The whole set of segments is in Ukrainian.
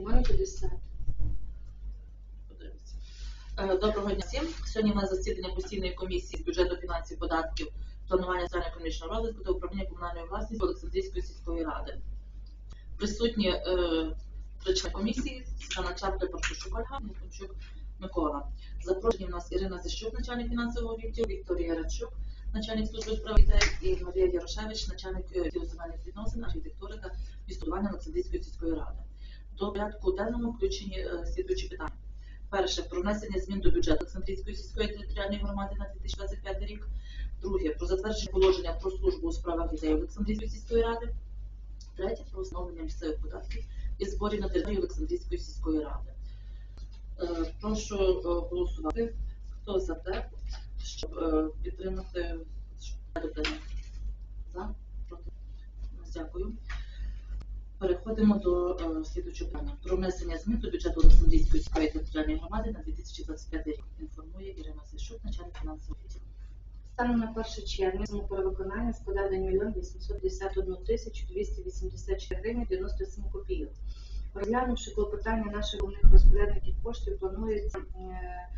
У мене 50. Подивіться. Е, Доброго дня всім. Сьогодні у нас засідання постійної комісії з бюджету фінансів, податків, планування соціально-економічного розвитку та управління комунальної власності Олександрійської сільської ради. Присутні е, члени комісії, Світлана Чапля, Паршушук Ольга, Миколчук Микола. Запрошені в нас Ірина Зищук, начальник фінансового відділу, Вікторія Радчук, начальник служби справ дітей, і Марія Ярошевич, начальник е, відділу земельних відносин, архітектури та містобудування Олександрійської сільської ради. До порядку денному включені е, слідуючі питання. Перше про внесення змін до бюджету Олександрійської сільської територіальної громади на 2025 рік. Друге про затвердження положення про службу у справах дітей Олександрійської сільської ради. Третє про встановлення місцевих податків і зборів на території Олександрійської сільської ради. Е, Прошу е, голосувати. Хто за те, щоб підтримати? За? Проти? Дякую. Переходимо до е, слідуючого питання. Про внесення змін до бюджету Олександрійської сільської територіальної громади на 2025 рік. Інформує Ірина Сишук, начальник фінансового відділу. Станом на 1 червня сума перевиконання складає 1 мільйон 851 тисячу 284 гривень 97 копійок. Розглянувши клопотання наших головних розпорядників коштів, планується е,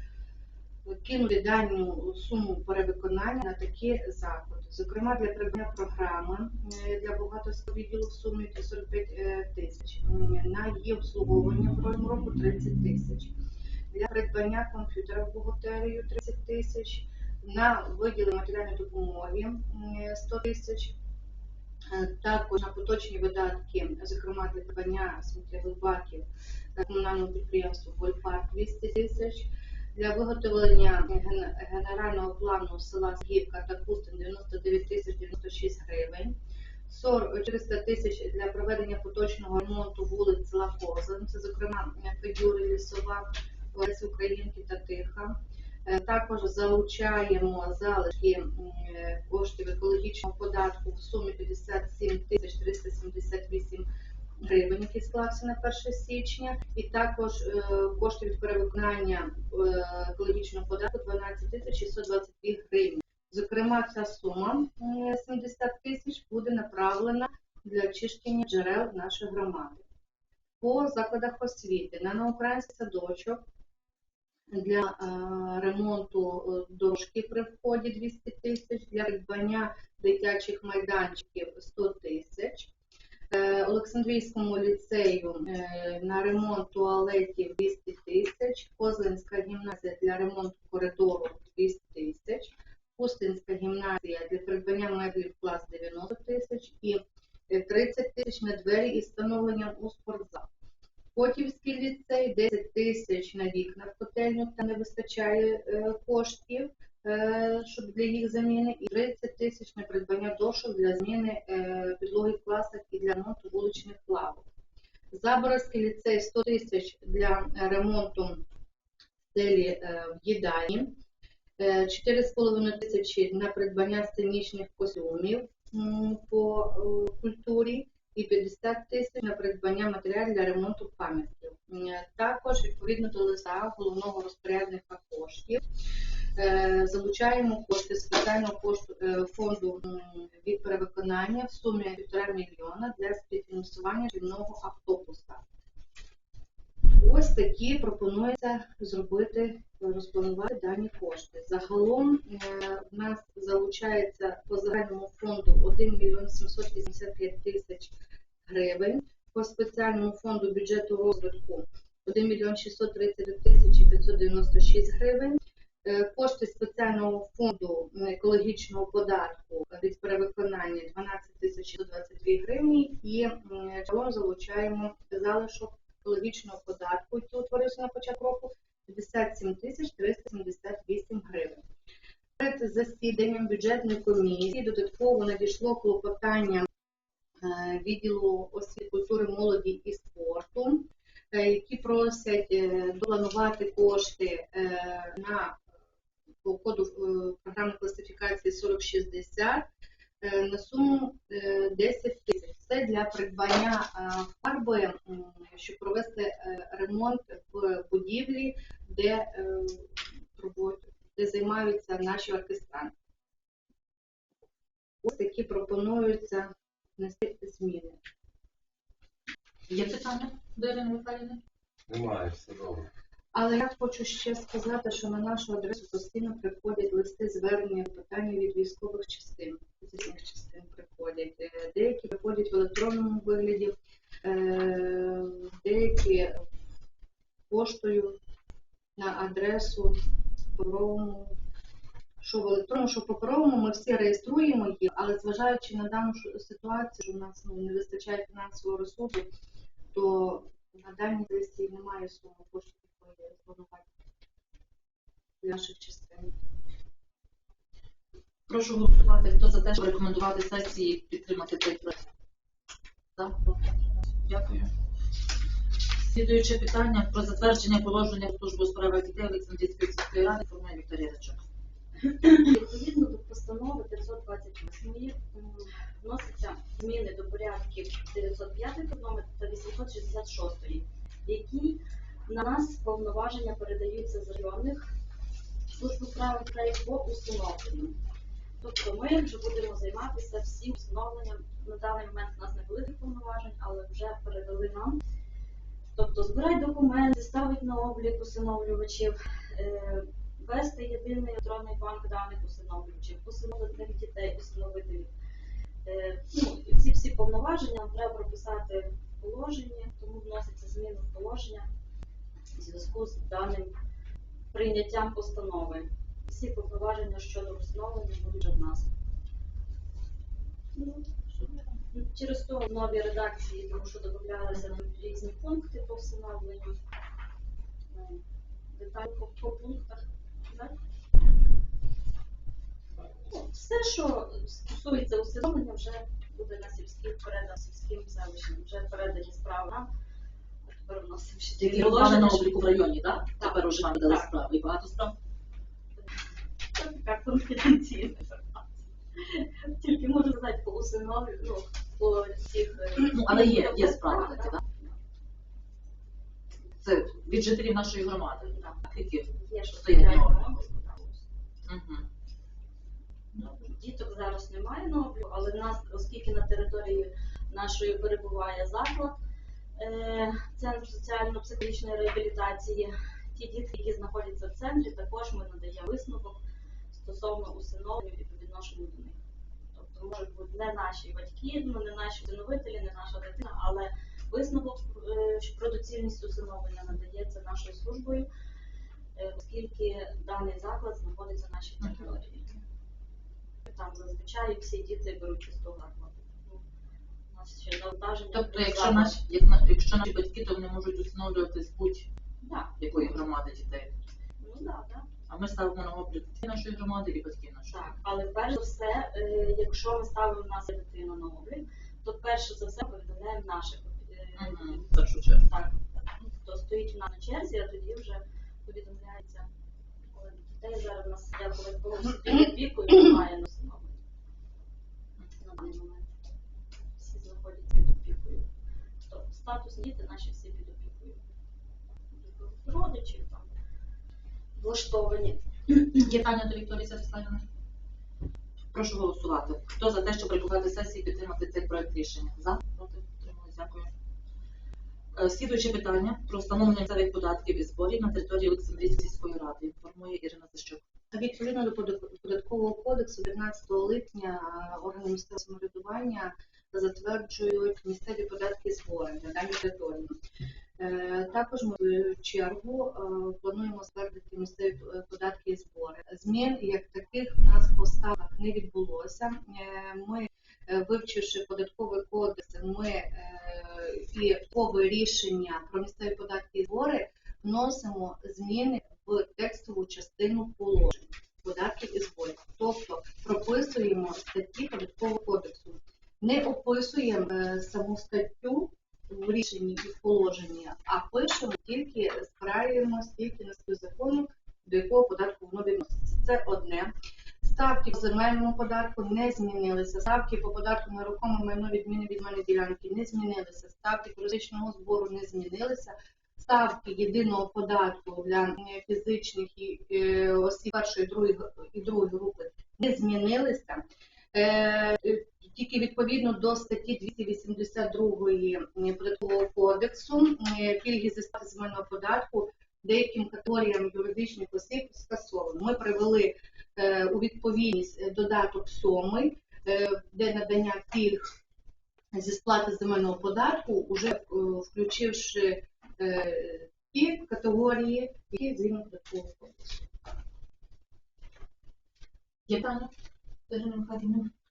кинути дану суму перевиконання на такі заходи. Зокрема, для придбання програми е, для бухгалтерського відділу в сумі 45 е, тисяч, на її обслуговування протягом року 30 тисяч, для придбання комп'ютера в бухгалтерію 30 тисяч, на виділення матеріальної допомоги 100 тисяч, Е, також на поточні видатки, зокрема для придбання сміттєвих баків та комунального підприємства Вольфарк 200 тисяч, для виготовлення генерального плану села Сгірка та Пустин 99 тисяч 96 гривень. 40 400 тисяч для проведення поточного ремонту вулиць села Козин, це зокрема Федюри, Лісова, Лесі Українки та Тиха. Е, Також залучаємо залишки е, коштів екологічного податку в сумі 57 тисяч 378 гривень, який склався на 1 січня, і також е, кошти від перевиконання е, екологічного податку 12 тисяч 622 гривні. Зокрема, ця сума 70 тисяч буде направлена для очищення джерел нашої громади. По закладах освіти на наукраїнський садочок для е, ремонту е, дошки при вході 200 тисяч, для придбання дитячих майданчиків 100 тисяч. Е, Олександрійському ліцею е, на ремонт туалетів 200 тисяч, Козлинська гімназія для ремонту коридору 200 тисяч, Пустинська гімназія для придбання меблів клас 90 тисяч і е, 30 тисяч на двері із встановленням у спортзал. Котівський ліцей 10 тисяч на вікна в котельню, там не вистачає е, коштів, е, щоб для їх заміни, і 30 тисяч на придбання дошок для зміни е, підлоги в класах ремонту вуличних лавок. Заборозький ліцей 100 тисяч для е, ремонту стелі е, в їдальні, Е, 4,5 тисячі на придбання сценічних костюмів по е, культурі і 50 тисяч на придбання матеріалів для ремонту пам'ятків. Також відповідно до листа головного розпорядника коштів е, залучаємо кошти спеціального кошту е, фонду від перевиконання в сумі 1,5 мільйона для співфінансування шкільного автобуса. Ось такі пропонується зробити, розпланувати дані кошти. Загалом е, в нас залучається по загальному фонду 1 мільйон 785 тисяч гривень, по спеціальному фонду бюджету розвитку 1 мільйон 633 тисячі 596 гривень. Е, Кошти спеціального фонду екологічного податку від перевиконання 12 тисяч 122 гривні і м, загалом залучаємо залишок екологічного податку, який утворився на початку року, 57 тисяч 378 гривень. Перед засіданням бюджетної комісії додатково надійшло клопотання відділу освіти, культури, молоді і спорту, е, які просять е, допланувати кошти е, на коду е, програми класифікації 4060 е, на суму е, 10 тисяч. Це для придбання е, фарби, щоб провести е, ремонт в будівлі, де, е, де займаються наші оркестранти. Ось такі пропонуються внести зміни. Є питання? До Ірини Михайлівни? Немає, все добре. Але я хочу ще сказати, що на нашу адресу постійно приходять листи звернення питання від військових частин, з різних частин приходять. Е, Деякі приходять в електронному вигляді, е, деякі поштою на адресу паперовому. Що в електронному, що в паперовому, ми всі реєструємо їх, але зважаючи на дану ситуацію, що в нас ну, не вистачає фінансового ресурсу, то на даній сесії немає суми коштів, планувати наших частин. Прошу голосувати. Хто за те, щоб рекомендувати сесії підтримати цей проект? Дякую. Слідуюче питання про затвердження положення служби у справах дітей Олександрійської сільської ради формує Вікторія Речок. Відповідно до постанови 528 м, вносяться зміни до порядків 905 номер та 866, в якій на нас повноваження передаються з районних служб справах дітей по установленню. Тобто ми вже будемо займатися всім встановленням. На даний момент у нас не великих повноважень, але вже передали нам. Тобто збирати документи, ставити на облік усиновлювачів, е, вести єдиний електронний банк даних усиновлювачів, усиновлених дітей, усиновителів. Е, Ну, ці всі повноваження треба прописати в положенні, тому вноситься зміни в положення в зв'язку з даним прийняттям постанови. Всі повноваження щодо усиновлення будуть в нас. Ну, Через то нові редакції, тому що додавалися різні пункти по всиновленню. Е, Деталь по, по пунктах. Все, що стосується усиновлення, вже буде на сільських передано сільським селищам. Вже передані справи нам. Тепер вносимо ще Які ті на обліку в районі, так? Тепер уже вам дали справи. І багато справ. Це така конфіденційна інформація. Тільки можу сказати по усиновлю, ну, по цих... е, але є, є справи так? Це від жителів нашої громади. Так. Які? Стоять. Угу. Ну, Діток зараз немає на обліку, але в нас, оскільки на території нашої перебуває заклад, е, центр соціально-психологічної реабілітації, ті дітки, які знаходяться в центрі, також ми надаємо висновок стосовно усиновлення і по відношенню до них. Тобто можуть бути не наші батьки, ну не наші усиновителі, не наша дитина, але висновок е, про доцільність усиновлення надається нашою службою, е, оскільки даний заклад знаходиться на нашій території. Там зазвичай всі діти беруть із того У нас ще завантаження. Тобто, якщо наші, як якщо наші батьки, то вони можуть усиновлювати з будь-якої громади дітей. ну да, так. А ми ставимо на облік нашої громади і батьків нашої. Так, але перш за все, е, якщо ми ставимо в нас дитину на облік, то перше за все повідомляємо наших Угу. В першу чергу. так, хто стоїть у нас на черзі, а тоді вже повідомляється, коли дітей зараз у нас сидять коли когось під опікою, немає на. На даний момент всі знаходяться під опікою. То статусні діти наші всі під опікою. Родичі там влаштовані. Є питання до Вікторії Святославівни? Прошу голосувати. Хто за те, щоб рекомендувати сесії підтримати цей проект рішення? За? Проти? Дякую. Е, Слідуюче питання про встановлення місцевих податків і зборів на території Олександрійської ради. Інформує Ірина Защук. Відповідно до подат- податкового кодексу 19 липня е, органи місцевого самоврядування затверджують місцеві податки і збори на даній території. Е, Також ми в чергу плануємо затвердити місцеві податки і збори. Змін як таких в нас по ставках не відбулося. Ми, вивчивши податковий кодекс, ми і рішення про місцеві податки і збори вносимо зміни в текстову частину положень податків і зборів. Тобто прописуємо статті податкового кодексу, не описуємо е, саму статтю в рішенні і в положенні, а пишемо тільки справимо стільки на закону, до якого податку воно відноситься. Це одне. Ставки по земельному податку не змінилися. Ставки по податку на рухоме майно відміни від мене ділянки не змінилися. Ставки туристичного збору не змінилися. Ставки єдиного податку для фізичних і е, осіб першої другої і другої групи не змінилися. Е, тільки відповідно до статті 282 податкового кодексу е, пільги зі сплати земельного податку деяким категоріям юридичних осіб скасовано. Ми привели е, у відповідність е, додаток 7, е, де надання пільг зі сплати земельного податку, уже включивши ті категорії, які згідно податкового кодексу. Є питання?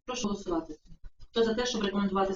Прошу голосувати. Хто за те, щоб рекомендувати